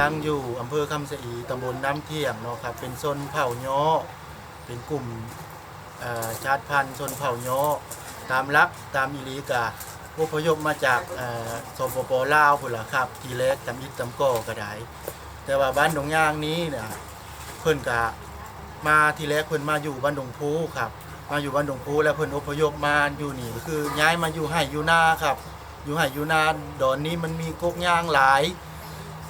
ตั้งอยู่อำเภอคำสะอีตำบลน้ำเที่ยงเนาะครับ เป็นชนเผ่าย้อ เป็นกลุ่มเอ่อชาติพันธุ์ชนเผ่าย้อ ตามรักตามอิลีกาอพยพมาจากเอ่อสปปลาวพุ่นล่ะครับ ทีเล็กตำอิดตำก่อก็ได้แต่ว่าบ้านดงย่างนี้เนี่ยเพิ่นกะมาทีแรกเพิ่นมาอยู่บ้านดงพูครับ มาอยู่บ้านดงพูแล้วเพิ่นอพยพมาอยู่นี่คือย้ายมาอยู่ให้อยู่นาครับ อยู่ให้อยู่นาดอนนี้มันมีกกยางหลาย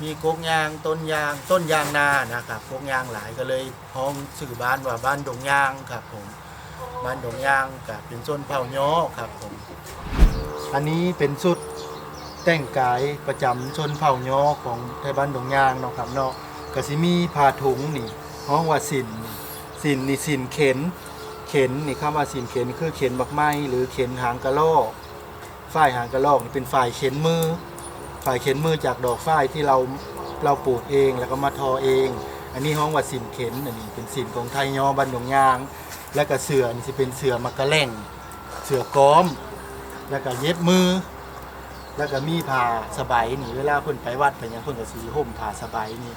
มีโกกยางต้นยางต้นยางนานะครับโกกยางหลายก็เลยห้องสื่อบ้านว่าบ้านดงยางครับผมบ้านดงยางกับเป็นส้นเผ่าย้อครับผมอันนี้เป็นสุดแต่งกายประจำชนเผ่าย้อของไทยบ้านดงยางเนาะครับเนาะก็สิมีผ้าถุงนี่ห้องว่าสินสินนี่สินเข็นเข็นนี่คำว่าสินเข็นคือเข็นบักไม้หรือเข็นหางกระรอกฝ่ายหางกระรอกนี่เป็นฝ่ายเข็นมือ ฝ่ายเข็นมือจากดอกฝ้ายที่เราเราปลูกเองแล้วก็มาทอเอง อันนี้ห้องว่าสินเข็นอันนี้เป็นสินของไทยยอบันดงยาง แล้วก็เสือนี่สิเป็นเสือมะกะแล่งเสือก้อม แล้วก็เย็บมือ แล้วก็มีผ้าสบายนี่เวลาเพิ่นไปวัดไปยังเพิ่นก็สีห่มผ้าสบายนี่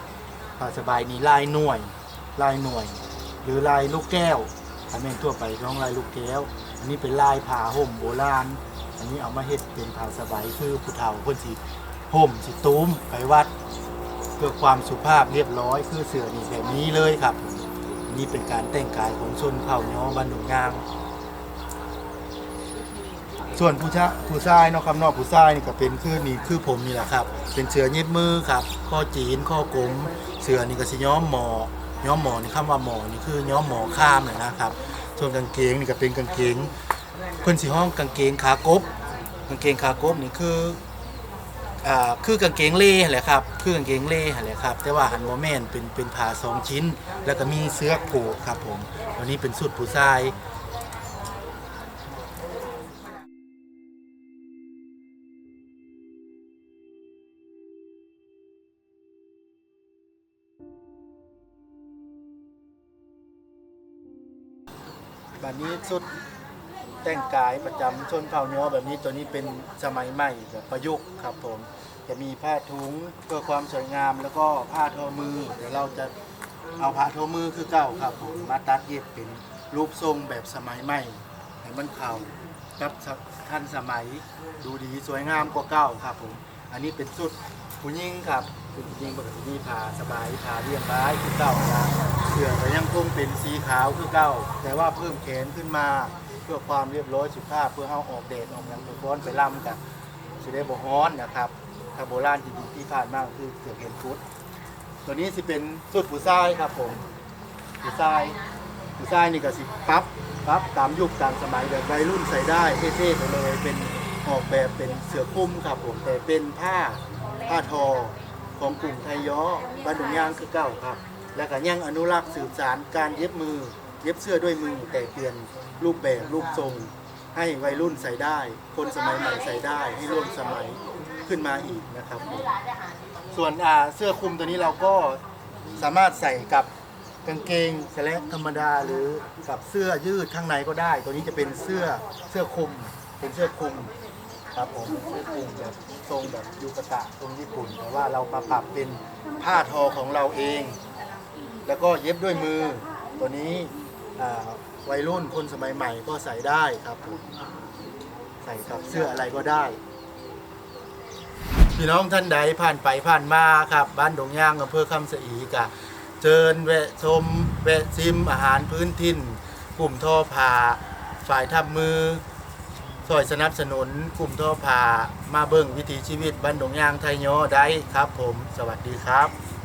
ผ้าสบายนี่ลายหน่วยลายหน่วย หรือลายลูกแก้วถ้าแม่นทั่วไปน้องลายลูกแก้วอันนี้เป็นลายผ้าห่มโบราณอันนี้เอามาเฮ็ดเป็นผ้าสบายคือผู้เฒ่าเพิ่นสิ ห่มสิตุ้มไปวัด เพื่อความสุภาพเรียบร้อย คือเสือนี่แบบนี้เลยครับ นี่เป็นการแต่งกายของชนเผ่าย้อบ้านหนองางส่วนผู้ชาผู้ชายเนาะครับนอกผู้ชายนี่ก็เป็นคือนี่คือผมนี่แหละครับ เป็นเสือเย็บมือครับ ข้อจีนข้อกลมเสือนี่ก็สิย้อมหมอย้อมหมอนี่คำว่าหมอนี่คือย้อมหมอข้ามเลยนะครับ ส่วนกางเกงนี่ก็เป็นกางเกงเพิ่นสิห้องกางเกงขากบกางเกงขากบนี่คือ อ่าคือกางเกงเล่แหละครับ คือกางเกงเล่แหละครับ แต่ว่าหันโมแมนเป็นเป็นผ้าสองชิ้น แล้วก็มีเสื้อผูกครับผมวันนี้เป็นสุดผู้ชายแบบนี้สุด แต่งกายประจำชนเผ่าย้อแบบนี้ตัวนี้เป็นสมัยใหม่แบบประยุกต์ครับผม จะมีผ้าถุงเพื่อความสวยงามแล้วก็ผ้าทอมือ เดี๋ยวเราจะเอาผ้าทอมือคือเก่าครับผมมาตัดเย็บเป็นรูปทรงแบบสมัยใหม่ให้มันเข้ากับทันสมัยดูดีสวยงามกว่าเก่าครับผม อันนี้เป็นสุดผู้หญิงครับเป็นผู้หญิงปกติมีผ้าสบายผ้าเรียบร้อยคือเก่านะเสื้อก็ยังคงเป็นสีขาวคือเก่า แต่ว่าเพิ่มแขนขึ้นมา พื่อความเรียบร้อยสุภาพเพื่อเฮาออกเดทออกอย่างไปฟ้อนไปล่ำกันสิได้บ่ฮ้อนนะครับถ้าโบราณจริงๆที่ผ่านมาก็คือเสือเห็นฟุตตัวนี้สิเป็นสุดผู้ชายครับผมผู้ชายผู้ชายนี่ก็สิปั๊บปั๊บตามยุคตามสมัยแบบวัยรุ่นใส่ได้เท่ๆไปเลยเป็นออกแบบเป็นเสือคลุมครับผมแต่เป็นผ้าผ้าทอของกลุ่มไทยย้อบ้านดงยางคือเก่าครับ และก็ยังอนุรักษ์สืบสารการเย็บมือ เย็บเสื้อด้วยมือแต่เปลี่ยนรูปแบบรูปทรง ให้วัยรุ่นใส่ได้ คนสมัยใหม่ใส่ได้ให้ร่วมสมัยขึ้นมาอีกนะครับ ส่วนอ่าเสื้อคลุมตัวนี้เราก็สามารถใส่กับกางเกงสแลกธรรมดาหรือกับเสื้อยืดข้างในก็ได้ ตัวนี้จะเป็นเสื้อเสื้อคลุม เป็นเสื้อคลุมครับผมเสื้อคลุมแบบทรงแบบยูกะตะทรงญี่ปุ่น แต่ว่าเรามาปรับเป็นผ้าทอของเราเอง แล้วก็เย็บด้วยมือตัวนี้ วัยรุ่นคนสมัยใหม่ก็ใส่ได้ครับผมใส่กับเสื้ออะไรก็ได้ พี่น้องท่านใดผ่านไปผ่านมาครับ บ้านดงย่างอำเภอคำสะอีกะเชิญแวะชมแวะชิมอาหารพื้นถิ่น กลุ่มท่อผ่าฝ่ายทับมือซอยสนับสนุนกลุ่มท่อผ่ามาเบิ่งวิถีชีวิตบ้านดงย่างไทยยอได้ครับผม สวัสดีครับ